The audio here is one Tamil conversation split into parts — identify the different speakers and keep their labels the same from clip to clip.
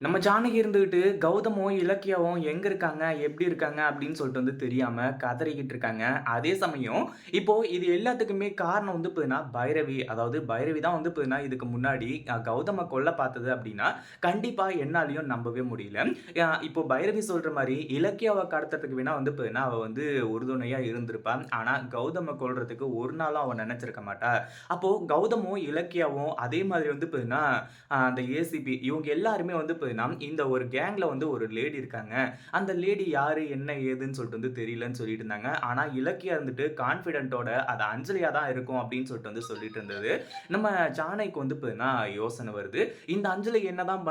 Speaker 1: நம்ம ஜானகி இருந்துகிட்டு கௌதமும், இலக்கியாவும் எங்க இருக்காங்க? எப்படி இருக்காங்க? அப்படின்னு சொல்லிட்டு வந்து தெரியாம கதறிக்கிட்டு இருக்காங்க. அதே சமயம் இப்போ இது எல்லாத்துக்குமே காரணம் வந்து பார்த்தீங்கன்னா, பைரவி. அதாவது பைரவி தான் வந்து பார்த்தீங்கன்னா, இதுக்கு முன்னாடி கௌதமை கௌதம கொல்ல பார்த்தது அப்படின்னா, கண்டிப்பா என்னாலையும் நம்பவே முடியல. இப்போ பைரவி சொல்ற மாதிரி இலக்கியாவை கடத்துறதுக்கு வேணா வந்து பார்த்தீங்கன்னா, அவ வந்து உறுதுணையா இருந்திருப்பா. ஆனா கௌதம கொல்றதுக்கு ஒரு நாளும் அவன் நினச்சிருக்க மாட்டா. அப்போ கௌதமும், இலக்கியாவும் அதே மாதிரி வந்து பார்த்தீங்கன்னா, அந்த ஏசிபி இவங்க எல்லாருமே வந்து பார்த்தீங்கன்னா, இந்த ஒரு கேங்கில் வந்து ஒரு லேடி இருக்காங்க. அந்த லேடி யார் என்ன? ஏதுன்னு சொல்லிட்டு வந்து தெரியலன்னு சொல்லிட்டு இருந்தாங்க. ஆனால் இலக்கியா இருந்துட்டு கான்ஃபிடென்ட்டோட அது அஞ்சலியாக தான் இருக்கும் அப்படின்னு சொல்லிட்டு வந்து சொல்லிட்டு இருந்தது. நம்ம ஜானகிக்கு வந்து பார்த்தீங்கன்னா, யோசனை வருது. இந்த அஞ்சலி என்னதான்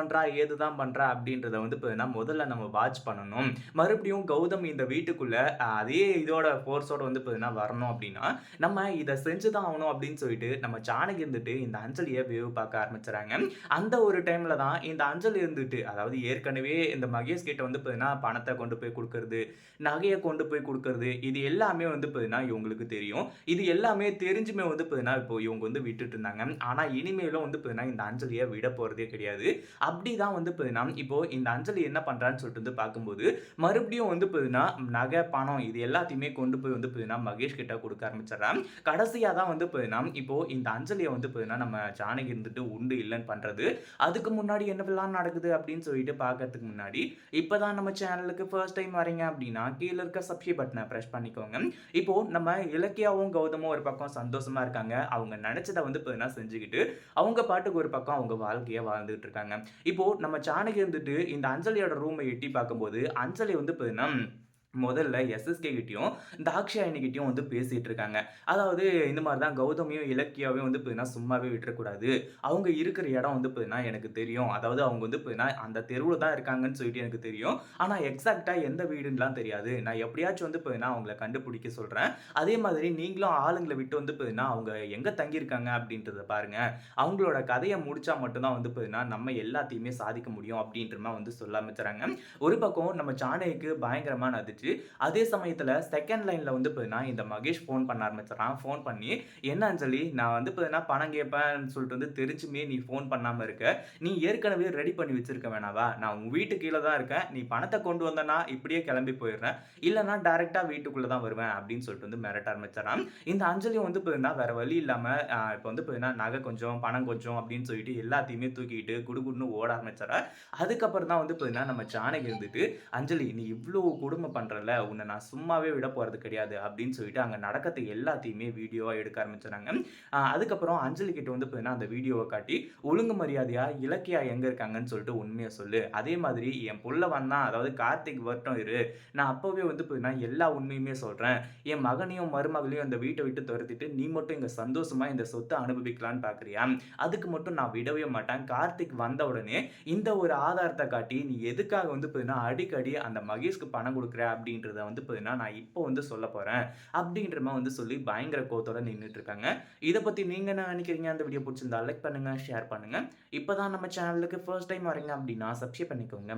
Speaker 1: ஏது தான் பண்ணுறா அப்படின்றத வந்து பார்த்தீங்கன்னா, முதல்ல நம்ம வாட்ச் பண்ணணும். மறுபடியும் கௌதம் இந்த வீட்டுக்குள்ளே அதே இதோட ஃபோர்ஸோட வந்து பார்த்தீங்கன்னா, வரணும் அப்படின்னா, நம்ம இதை செஞ்சு தான் ஆகணும் அப்படின்னு சொல்லிட்டு நம்ம ஜானகி இருந்துட்டு இந்த அஞ்சலியை வேவு பார்க்க ஆரம்பிச்சுறாங்க. அந்த ஒரு டைமில் தான் இந்த அஞ்சலி இருந்துட்டு அதாவது ஏற்கனவே இந்த மகேஷ் கிட்ட வந்து பார்த்தீங்கன்னா, பணத்தை கொண்டு போய் கொடுக்கறது நகையை கொண்டு போய் கொடுக்கறது இது எல்லாமே வந்து பார்த்தீங்கன்னா, இவங்களுக்கு தெரியும். இது எல்லாமே தெரிஞ்சுமே வந்து பார்த்தீங்கன்னா, இப்போ இவங்க வந்து விட்டுட்டு இருந்தாங்க. ஆனால் இனிமேலும் வந்து பார்த்தீங்கன்னா, இந்த அஞ்சலியை விட போகிறதே கிடையாது. அப்படி தான் வந்து பார்த்தீங்கன்னா, இப்போ இந்த அஞ்சலி என்ன பண்ணுறான்னு சொல்லிட்டு வந்து பார்க்கும்போது, மறுபடியும் வந்து பார்த்தீங்கன்னா, நகை, பணம் இது எல்லாத்தையுமே கொண்டு போய் வந்து பார்த்தீங்கன்னா, மகேஷ் கிட்ட கொடுக்க ஆரம்பிச்சிடறான் கடைசியாக தான் வந்து பார்த்தீங்கன்னா, இப்போ இந்த அஞ்சலியை வந்து பார்த்தீங்கன்னா, நம்ம ஜானகி இருந்துட்டு உண்டு இல்லைன்னு பண்ணுறது அதுக்கு முன்னாடி என்னவெல்லாம் நடக்குது அப்படின்னு சொல்லிட்டு பார்க்கறதுக்கு முன்னாடி, இப்போ தான் நம்ம சேனலுக்கு ஃபர்ஸ்ட் டைம் வரீங்க அப்படின்னா, கீழே இருக்க சப்ஸ்கிரைப் பட்டனை ப்ரெஸ் பண்ணிக்கோங்க. இப்போ நம்ம இலக்கியாவும், கௌதமும் ஒரு பக்கம் சந்தோஷமா இருக்காங்க. அவங்க நினைச்சதை வந்து பார்த்தீங்கன்னா செஞ்சுக்கிட்டு, அவங்க பாட்டுக்கு ஒரு பக்கம் அவங்க வாழ்க்கையை வாழ்ந்துட்டு இருக்காங்க. இப்போ நம்ம சாணகி இருந்துட்டு இந்த அஞ்சலியோட ரூமை எட்டி பார்க்கும்போது, அஞ்சலி வந்து பார்த்தீங்கன்னா, முதல்ல எஸ்எஸ்கே கிட்டையும் தாக்ஷாயணி கிட்டயும் வந்து பேசிகிட்டு இருக்காங்க. அதாவது இந்த மாதிரி தான் கௌதமியும் இலக்கியாவையும் வந்து பார்த்தீங்கன்னா, சும்மாவே விட்டுறக்கூடாது. அவங்க இருக்கிற இடம் வந்து பார்த்தீங்கன்னா, எனக்கு தெரியும். அதாவது அவங்க வந்து பார்த்தீங்கன்னா, அந்த தெருவில் தான் இருக்காங்கன்னு சொல்லிட்டு எனக்கு தெரியும். ஆனால் எக்ஸாக்டாக எந்த வீடுன்னுலாம் தெரியாது. நான் எப்படியாச்சும் வந்து பார்த்தீங்கன்னா, அவங்கள கண்டுபிடிக்க சொல்கிறேன் அதே மாதிரி நீங்களும் ஆளுங்களை விட்டு வந்து பார்த்தீங்கன்னா, அவங்க எங்கே தங்கியிருக்காங்க அப்படின்றத பாருங்க. அவங்களோட கதையை முடிச்சா மட்டும்தான் வந்து பார்த்தீங்கன்னா, நம்ம எல்லாத்தையுமே சாதிக்க முடியும் அப்படின்ற மாதிரி வந்து சொல்ல ஆரம்பிச்சுறாங்க. ஒரு பக்கம் நம்ம சாணைக்கு பயங்கரமாக பயங்கரமா ஆரம்பிச்சிச்சு அதே சமயத்தில் செகண்ட் லைனில் வந்து பார்த்தீங்கன்னா, இந்த மகேஷ் ஃபோன் பண்ண ஆரம்பிச்சிடறான் ஃபோன் பண்ணி, "என்ன அஞ்சலி நான் வந்து பார்த்தீங்கன்னா, பணம் கேட்பேன்னு சொல்லிட்டு வந்து தெரிஞ்சுமே நீ ஃபோன் பண்ணாமல் இருக்க. நீ ஏற்கனவே ரெடி பண்ணி வச்சிருக்க வேணாவா? நான் உன் வீட்டு கீழே தான் இருக்கேன். நீ பணத்தை கொண்டு வந்தனா இப்படியே கிளம்பி போயிடுறேன். இல்லைனா டேரெக்டாக வீட்டுக்குள்ளே தான் வருவேன்." அப்படின்னு சொல்லிட்டு வந்து மிரட்ட ஆரம்பிச்சிடறான் இந்த அஞ்சலி வந்து பார்த்தீங்கன்னா, வேறு வழி இல்லாமல் இப்போ வந்து பார்த்தீங்கன்னா, நகை கொஞ்சம், பணம் கொஞ்சம் அப்படின்னு சொல்லிட்டு எல்லாத்தையுமே தூக்கிட்டு குடுகுடுன்னு ஓட ஆரம்பிச்சிடறேன் அதுக்கப்புறம் தான் வந்து பார்த்தீங்கன்னா, நம்ம ஜானகி இருந்துட்டு, "அஞ்சலி நீ இவ்வளோ கொடுமை பண்ணுற பண்ணுறல உன்னை நான் சும்மாவே விட போகிறது கிடையாது." அப்படின்னு சொல்லிட்டு அங்கே நடக்கிறது எல்லாத்தையுமே வீடியோவாக எடுக்க ஆரம்பிச்சுறாங்க. அதுக்கப்புறம் அஞ்சலி கிட்ட வந்து பார்த்தீங்கன்னா, அந்த வீடியோவை காட்டி, "ஒழுங்கு மரியாதையா இலக்கியா எங்கே இருக்காங்கன்னு சொல்லிட்டு உண்மையை சொல்லு. அதே மாதிரி என் புள்ள வந்தான், அதாவது கார்த்திக் வரட்டும் இரு. நான் அப்போவே வந்து பார்த்தீங்கன்னா, எல்லா உண்மையுமே சொல்கிறேன் என் மகனையும், மருமகளையும் அந்த வீட்டை விட்டு துரத்திட்டு நீ மட்டும் இங்கே சந்தோஷமாக இந்த சொத்தை அனுபவிக்கலான்னு பார்க்குறியா? அதுக்கு மட்டும் நான் விடவே மாட்டேன். கார்த்திக் வந்த உடனே இந்த ஒரு ஆதாரத்தை காட்டி, நீ எதுக்காக வந்து பார்த்தீங்கன்னா, அடிக்கடி அந்த மகேஷ்க்கு பணம் கொடுக்குற அப்படின்றத வந்து பார்த்தீங்கன்னா, நான் இப்போ வந்து சொல்லப் போறேன்." அப்படின்ற மாதிரி வந்து சொல்லி பயங்கர கோத்தோட நின்னுட்டு இருக்காங்க. இதை பத்தி நீங்க என்ன நினைக்கிறீங்க அந்த வீடியோ பிடிச்சிருந்தா லைக் பண்ணுங்க, ஷேர் பண்ணுங்க. இப்பதான் நம்ம சேனலுக்கு ஃபர்ஸ்ட் டைம் வரீங்க அப்படின்னா சப்ஸ்கிரைப் பண்ணிக்கோங்க.